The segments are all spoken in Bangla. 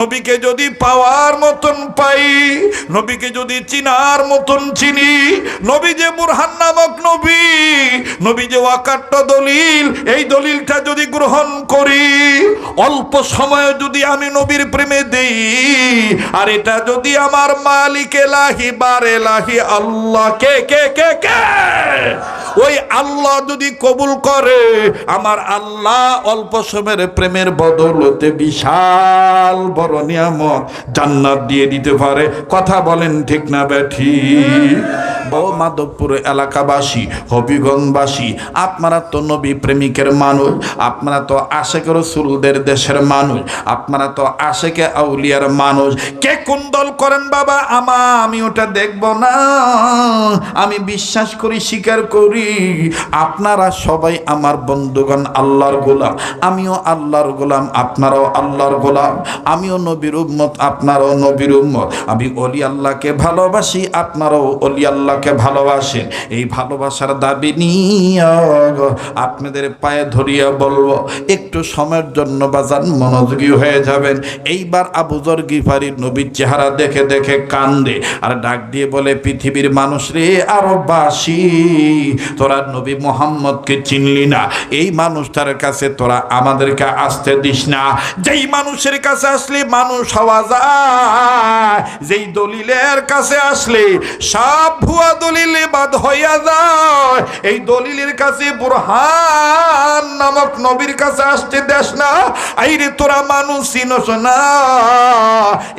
নবীকে যদি পাওয়ার মতন পাই, নবীকে যদি চিনার মতন চিনি, নবী যে বুরহান নামক নবী নবী যে ওয়াকাট্ট দলিল, এই দলিলটা যদি গ্রহণ করি, অল্প সময় যদি আমি নবীর প্রেমে দেই, আর এটা যদি আমার মালিক এলাহি বার এলাহি আল্লাহ, কে কে কে কে? ওই আল্লাহ যদি কবুল করে, আমার আল্লাহ অল্প সময়ের প্রেমের বদলতে বিশাল বড় নিয়ামত জান্নাত দিয়ে দিতে পারে। কথা বলেন ঠিক না ব্যাঠি ও মাধবপুর এলাকাবাসী, হবিগঞ্জবাসী, আপনারা তো নবী প্রেমিকের মানুষ, আপনারা তো আশেকের রসুলদের দেশের মানুষ, আপনারা তো আশেকে আউলিয়ার মানুষ। কে কোন দল করেন বাবা? আমা, আমি ওটা দেখব না। আমি বিশ্বাস করি, স্বীকার করি, আপনারা সবাই আমার বন্ধুগণ, আল্লাহর গোলাম। আমিও আল্লাহর গোলাম, আপনারাও আল্লাহর গোলাম। আমিও নবীর উম্মত, আপনারাও নবীর উম্মত। আমি অলি আল্লাহকে ভালোবাসি, আপনারাও অলি আল্লাহকে ভালোবাসেন। এই ভালোবাসার দাবি নিয়ে আপনাদের পায়ে ধরিয়া বলব, একটু সময়ের জন্য বাজান মনোযোগী হয়ে যাবেন। এইবার আবুজর গিফারির নবীর চেহারা দেখে দেখে কান্দে আর ডাক দিয়ে বলে, পৃথিবীর মানুষ রে, আরও বাসি। তোরা নবী মোহাম্মদকে চিনলি না। এই মানুষটার কাছে তোরা আমাদেরকে আসতে দিস না। যেই মানুষের কাছে আসলে মানুষ হওয়া যায়, যেই দলিলের কাছে আসলে সব ভুয়া দলিলে বাদ হইয়া যায়। এই দলিলের কাছে বুরহান নামক নবীর কাছে আসতে দেশ না। আইরে তোরা মানুষ চিনস না।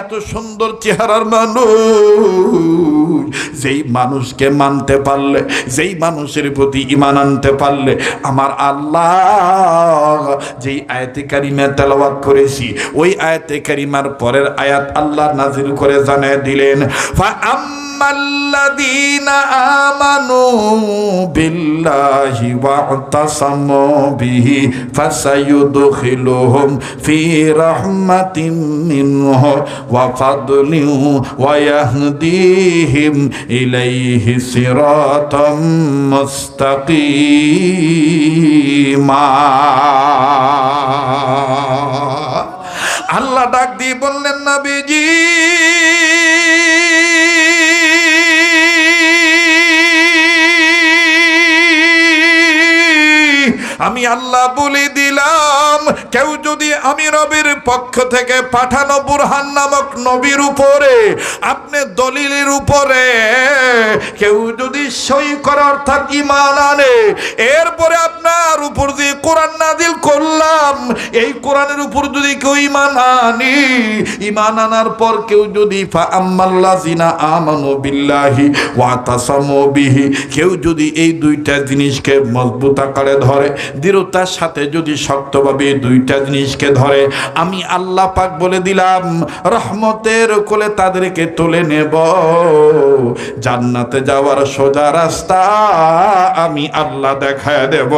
এত সুন্দর চেহারার মানুষ। যেই মানুষকে মানতে পারলে, যেই মানুষের প্রতি ইমান আনতে পারলে, আমার আল্লাহ যেই আয়াতে কারিমা তেলাওয়াত করেছি, ওই আয়াতে কারিমার পরের আয়াত আল্লাহ নাজিল করে জানায় দিলেন ফা ফাদলিন ইলাইহি সিরাতাম মুস্তাকিমা আল্লাহ ডাক দিয়ে বললেন, নবীজি, আমি আল্লাহ বলে দিলাম, কেউ যদি আমি রবির পক্ষ থেকে পাঠানো বুরহান নামক নবীর উপরে, আপনি দলিলের উপরে। কেউ যদি সই করে অর্থাৎ ইমান আনে, এরপরে আপনার উপর যে কোরআন নাজিল করলাম, এই কোরআনের উপর যদি কেউ ইমান আনি ইমান আনার পর কেউ যদি কেউ যদি এই দুইটা জিনিসকে মজবুত আকারে ধরে, দৃঢ়তার সাথে যদি শক্তভাবে দুইটা জিনিসকে ধরে, আমি আল্লাহ পাক বলে দিলাম, রহমতের কোলে তাদেরকে তুলে নেব। জান্নাতে যাওয়ার সোজা রাস্তা আমি আল্লাহ দেখায় দেব।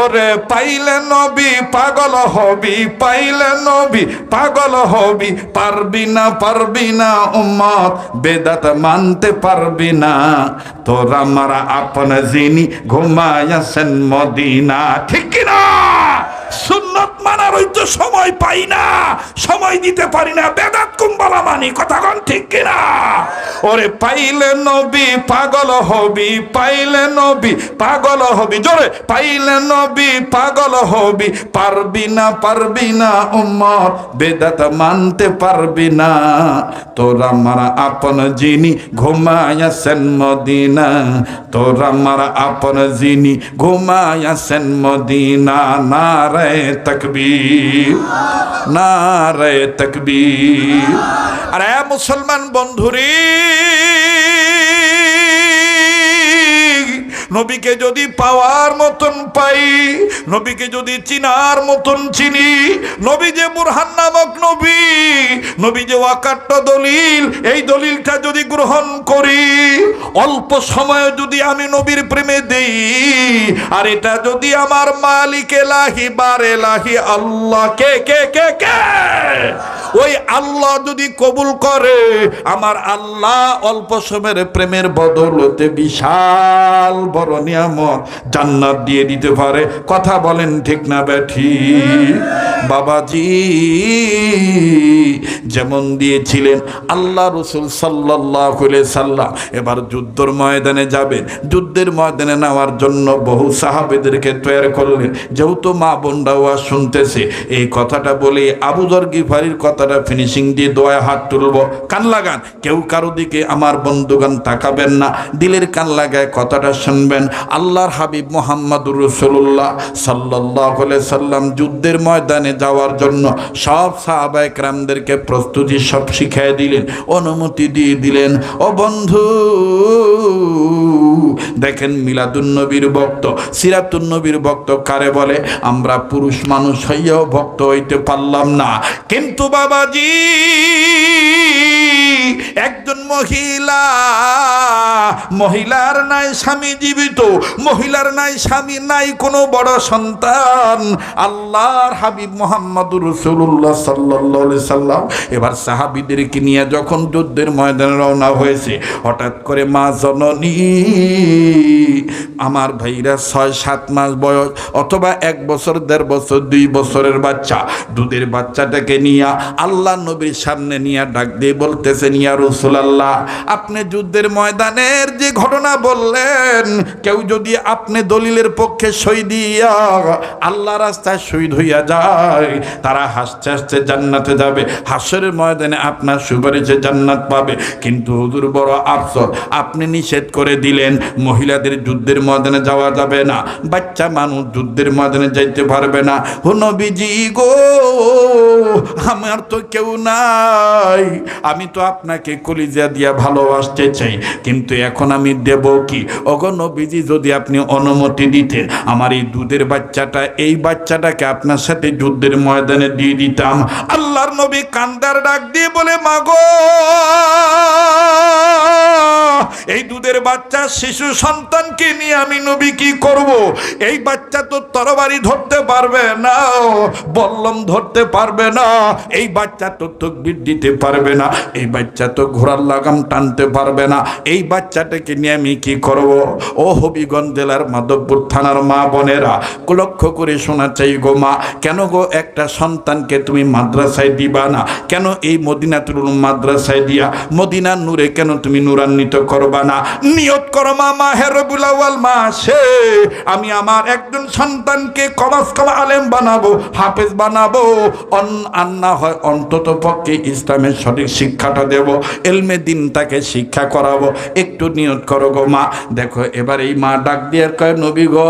ওরে পাইলে নবী পাগল হবি, পাইলে নবী পাগল হবি, পারবি না পারবি না উম্মত, বেদাত মানতে পারবি না। তোর আমার আপন যিনি ঘুমায়াছেন মদিনা, ঠিক কিনা? সুন্নত মানার ওই তো সময় পাই না, সময় দিতে পারি না, বেদাত কুম্বালা মানি, কথা কন ঠিক কিনা? ওরে পাইলে নবী, পাগল হবি, পাইলে নবী, পাগল হবি, জোরে, পাইলে নবী, পাগল হবি, পারবি না পারবি না, উম্মত, বেদাত মানতে পারবি না। তোর আমার আপন যিনি ঘুমায়াছেন মদিনা, তোর আমার আপন যিনি ঘুমায়াছেন মদিনা নারে তকবীর নারায় তকবীর। আরে মুসলমান বন্ধুরে নবীকে যদি পাওয়ার মতন পাই, নবীকে যদি চিনার মতন চিনি, নবী যে বুরহান নামক নবী নবী যে ওয়াকাট্ট দলিল, এই দলিলটা যদি গ্রহণ করি, অল্প সময় যদি আমি নবীর প্রেমে দেই, আর এটা যদি আমার মালিক এলাহি বার এলাহি আল্লাহ, কে কে কে কে? ওই আল্লাহ যদি কবুল করে, আমার আল্লাহ অল্প সময়ের প্রেমের বদলতে বিশাল বড় নিয়ামত জান্নাত দিয়ে দিতে পারে। কথা বলেন ঠিক না ব্যাঠি। বাবাজি, যেমন দিয়েছিলেন আল্লাহ রসুল সাল্লাহ সাল্লাম। এবার যুদ্ধর ময়দানে যাবেন। যুদ্ধের ময়দানে নেওয়ার জন্য বহু সাহাবেদেরকে তৈরি করলেন। যেহেতু মা বোনরাও আর শুনতেছে, এই কথাটা বলে আবুদর গিফারির কথাটা ফিনিশিং দিয়ে দোয়া হাত তুলব। কান লাগান, কেউ কারও দিকে আমার বন্ধুগান তাকাবেন না। দিলের কান লাগায় কথাটা শুনবেন। আল্লাহর হাবিব মোহাম্মদুর রসুল্লাহ সাল্লাহ সাল্লাম যুদ্ধের ময়দানে যাওয়ার জন্য সব সাহাবায়ক রামদেরকে প্রস্তুতি সব শিখিয়ে দিলেন, অনুমতি দিয়ে দিলেন, ও বন্ধু, দেখেন মিলাদুন্নবীর ভক্ত, সিরাতুন্নবীর ভক্ত কারে বলে, আমরা পুরুষ মানুষ হইয়াও ভক্ত হইতে পারলাম না। কিন্তু বাবাজি একজন মহিলা, মহিলার নাই স্বামী জীবিত, মহিলার নাই স্বামী নাই কোনো বড় সন্তান। আল্লাহর হাবিব মোহাম্মদুর রসুল্লাহ সাল্লাহ সাল্লাম। এবার সাহাবিদেরকে নিয়ে যখন যুদ্ধের ময়দানে রওনা হয়েছে, হঠাৎ করে মা জননী, আমার ভাইরা ছয়, সাত মাস বয়স অথবা এক বছর, দেড় বছর, দুই বছরের বাচ্চা। দুধের বাচ্চাটাকে নিয়ে আল্লাহ নবীর সামনে নিয়ে ডাক দিয়ে বলতেছেন, ইয়া রসুলাল্লাহ, আপনি যুদ্ধের ময়দানের যে ঘটনা বললেন, কেউ যদি আপনি দলিলের পক্ষে সই দিয়া আল্লাহ রাস্তায় শহীদ হইয়া যায়, তারা হাসতে হাসতে জান্নাতে যাবে। হাসরের ময়দানে আপনার সুপারিশে জান্নাত পাবে। কিন্তু হুজুর, বড় আফসর আপনি নিষেধ করে দিলেন, মহিলাদের যুদ্ধের ময়দানে যাওয়া যাবে না, বাচ্চা মানুষ যুদ্ধের ময়দানে যাইতে পারবে না। হুনবিজি গো, আমার তো কেউ নাই, আমি তো আপনাকে কলিজা দিয়া ভালোবাসতে চাই। কিন্তু এখন আমি দেব কি? অগণবিজি যদি আপনি অনুমতি দিতেন, আমার এই দুধের বাচ্চাটা, এই বাচ্চাটাকে আপনার সাথে যুদ্ধের ময়দানে দিয়ে দিতাম। আল্লাহর নবী কান্দার ডাক দিয়ে বলে, মাগো, এই দুধের বাচ্চা শিশু সন্তানকে নিয়ে আমি নবী কি করব? এই বাচ্চা তো তরবারি ধরতে পারবে না, বল্লম ধরতে পারবে না, এই বাচ্চা তো তকবির দিতে পারবে না, এই বাচ্চা তো ঘোড়ার লাগাম টানতে পারবে না। এই বাচ্চাটাকে নিয়ে আমি কি করব? ও হবিগঞ্জ জেলার মাধবপুর থানার মা বোনেরা লক্ষ্য করে শোনা চাই গো মা, কেন গো একটা সন্তানকে তুমি মাদ্রাসায় দিবা না? কেন এই মদিনাতুল মাদ্রাসায় দিয়া, মদিনার নূরে কেন তুমি নূরান্বিত করবা না? নিয়ত করো মা মাহের মা সে, আমি আমার একজন সন্তানকে কমাস কম আলেম বানাবো, হাফেজ বানাবো, অন আন্না হয় অন্তত পক্ষে ইসলামের সঠিক শিক্ষাটা দেব। এলমে দিন তাকে শিক্ষা করাবো, একটু নিয়ত করো গো মা। দেখো, এবার এই মা ডাক দিয়ে কয়, নবী গো,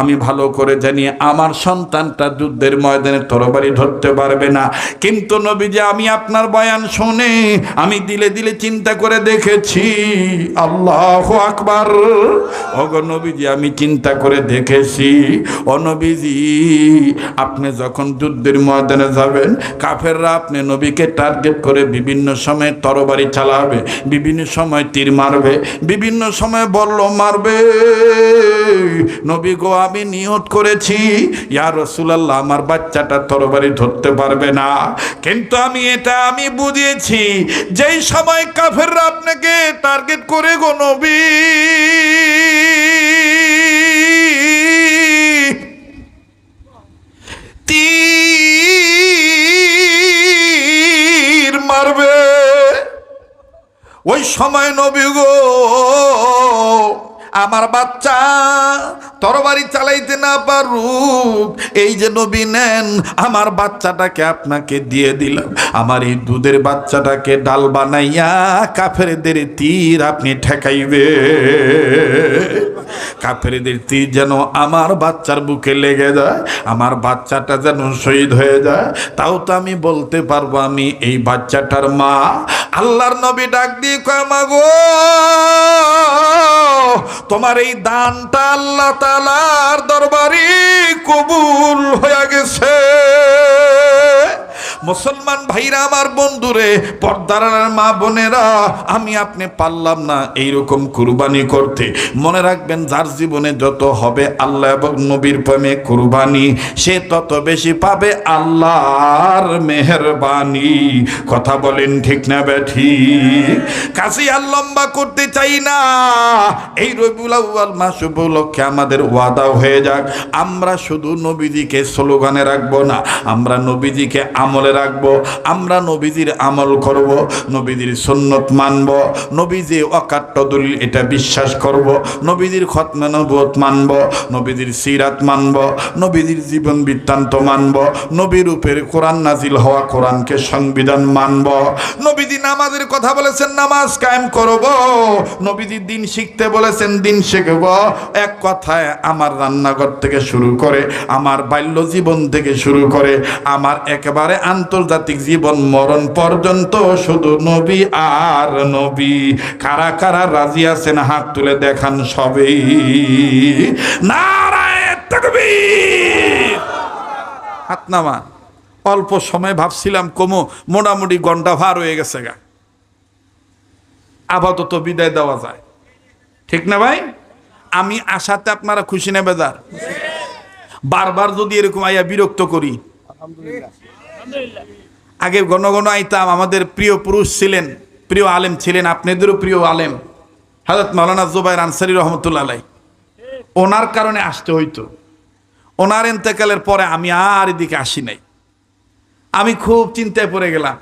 আমি ভালো করে জানি আমার সন্তানটা যুদ্ধের ময়দানে তরবারি ধরতে পারবে না। কিন্তু নবী যে আমি আপনার বয়ান শুনে, আমি দিলে দিলে চিন্তা করে দেখেছি। আল্লাহ আকবার। ওগো নবীজি, আমি চিন্তা করে দেখেছি। ও নবীজি, আপনি যখন যুদ্ধের ময়দানে যাবেন, কাফেররা আপনি নবীকে টার্গেট করে বিভিন্ন সময় তরবারি চালাবে, বিভিন্ন সময় তীর মারবে, বিভিন্ন সময় বলল মারবে। নবী গো, আমি নিয়ত করেছি। ইয়া রসুলাল্লাহ, আমার বাচ্চাটা তরবারি ধরতে পারবে না। কিন্তু আমি এটা আমি বুঝিয়েছি, যেই সময় কাফেররা আপনাকে টার্গেট করে গো নবী ওই সময় নবী গো আমার বাচ্চা তরবারি চালাইতে না পারুক। এই যে নবী নেন, আমার বাচ্চাটাকে আপনাকে দিয়ে দিলাম। আমার এই দুধের বাচ্চাটাকে ডাল বানাইয়া কাফেরদের তীর আপনি ঠেকাইবে। কাফেরদের তীর যেন আমার বাচ্চার বুকে লেগে যায়, আমার বাচ্চাটা যেন শহীদ হয়ে যায়। তাও তো আমি বলতে পারব, আমি এই বাচ্চাটার মা। আল্লাহর নবী ডাক দিয়ে কয়, মা গো, তোমার এই দানটা আল্লাহ তালার দরবারি কবুল হয়ে মুসলমান ভাইরা, আমার বন্ধুরে, পর্দার মা বোনেরা, আমি আপনি পারলাম না এইরকম কুরবানি করতে। মনে রাখবেন, যার জীবনে যত হবে আল্লাহ এবং নবীর প্রেমে কুরবানি, সে তত বেশি পাবে আল্লাহর মেহরবানি। কথা বলেন ঠিক না ব্যাঠি কাশি আর লম্বা করতে চাই না। এই রবিউল মাস উপলক্ষে আমাদের ওয়াদা হয়ে যাক। আমরা শুধু নবীজিকে স্লোগানে রাখব না, আমরা নবীজিকে আমলে রাখব। আমরা নবীজির আমল করব, নবীজির সুন্নত মানব, নবীজি অকাট্য দলিল এটা বিশ্বাস করব, নবীজির খতমে নবুয়ত মানব, নবীজির সিরাত মানব, নবীজির জীবন বৃত্তান্ত মানব নবীর উপরে কোরআন নাজিল হওয়া কোরআনকে সংবিধান মানব। নবীজি নামাজের কথা বলেছেন, নামাজ কায়েম করব। নবীজি দিন শিখতে বলেছেন, দিন শিখব। এক কথায় আমার রান্নাঘর থেকে শুরু করে, আমার বাল্য জীবন থেকে শুরু করে, আমার একেবারে আন্তর্জাতিক জীবন মরণ পর্যন্ত শুধু নবী আর নবী। কারা কারা রাজি আছেন, হাত তুলে দেখান সবেই। নারায় হাত নামা। অল্প সময় ভাবছিলাম, কমো, মোটামুটি ঘণ্টা ভার হয়ে গেছে গা। আপাতত বিদায় দেওয়া যায়। ঠিক না ভাই? আমি আশাতে আপনারা খুশি নেবে বেজার। বারবার যদি এরকম আইয়া বিরক্ত করি। আগে ঘন ঘন আইতাম, আমাদের প্রিয় পুরুষ ছিলেন, প্রিয় আলেম ছিলেন, আপনাদেরও প্রিয় আলেম। হাজরত মাওলানা জুবাইর আনসারি রহমতুল্লাহ ওনার কারণে আসতে হইতো। ওনার এন্তেকালের পরে আমি আর এদিকে আসি নাই। আমি খুব চিন্তায় পড়ে গেলাম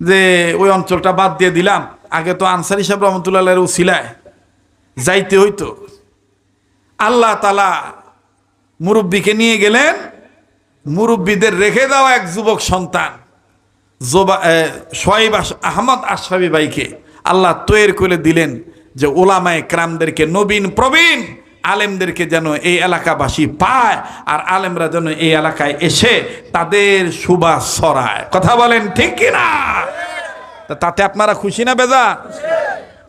যে ওই অঞ্চলটা বাদ দিয়ে দিলাম। আগে তো আনসারি সাহেব রহমতুল্লাহ উসিলায় যাইতে হইতো। আল্লাহ তালা মুরব্বীকে নিয়ে গেলেন মুরব্বীদের রেখে দেওয়া এক যুবক সন্তান, জোবা সোয়াইব আস- আহমদ আশরাফি ভাইকে আল্লাহ তৈরি করে দিলেন যে ওলামায় ক্রামদেরকে নবীন প্রবীণ আলেমদেরকে যেন এই এলাকাবাসী পায় আর আলেমরা যেন এই এলাকায় এসে তাদের সুবাস ছড়ায় কথা বলেন ঠিক কিনা তাতে আপনারা খুশি না বেজা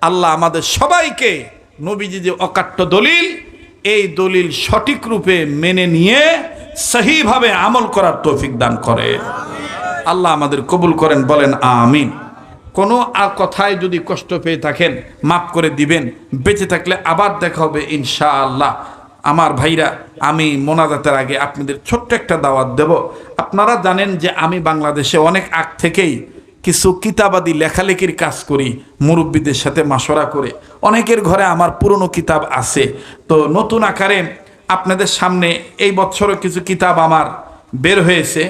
আল্লাহ আমাদের সবাইকে নবীজি যে অকাট্য দলিল, এই দলিল সঠিক রূপে মেনে নিয়ে সহিভাবে আমল করার তৌফিক দান করে। আল্লাহ আমাদের কবুল করেন, বলেন আমিন। কোনো আর কথায় যদি কষ্ট পেয়ে থাকেন, মাফ করে দিবেন। বেঁচে থাকলে আবার দেখা হবে ইনশাআল্লাহ। আমার ভাইরা, আমি মোনাজাতের আগে আপনাদের ছোট্ট একটা দাওয়াত দেব। আপনারা জানেন যে আমি বাংলাদেশে অনেক আগ থেকেই কিছু কিতাবাদি লেখালেখির কাজ করি, মুরব্বীদের সাথে মাসরা করে। অনেকের ঘরে আমার পুরনো কিতাব আছে। তো নতুন আকারে আপনাদের সামনে এই বছরও কিছু কিতাব আমার বের হয়েছে।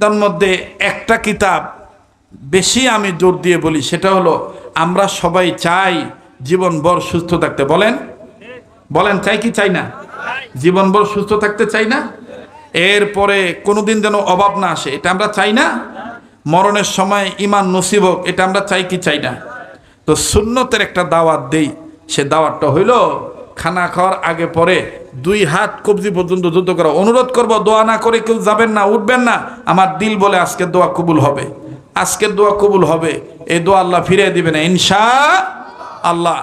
তার মধ্যে একটা কিতাব বেশি আমি জোর দিয়ে বলি, সেটা হলো, আমরা সবাই চাই জীবনভর সুস্থ থাকতে। বলেন? বলেন, চাই কি চাই না? জীবনভর সুস্থ থাকতে চাই না? এরপরে, কোনোদিন যেন অভাব না আসে। এটা আমরা চাই না? মরণের সময় ইমান নসিব হোক, এটা আমরা চাই কি চাই না? তো সুন্নতের একটা দাওয়াত দেই। সে দাওয়াতটা হইল খানা খাওয়ার আগে পরে দুই হাত কবজি পর্যন্ত যুদ্ধ করা অনুরোধ করব, দোয়া না করে কেউ যাবেন না, উঠবেন না। আমার দিল বলে আজকে দোয়া কবুল হবে। আজকের দোয়া কবুল হবে। এই দোয়া আল্লাহ ফিরিয়ে দিবে না ইনশা আল্লাহ।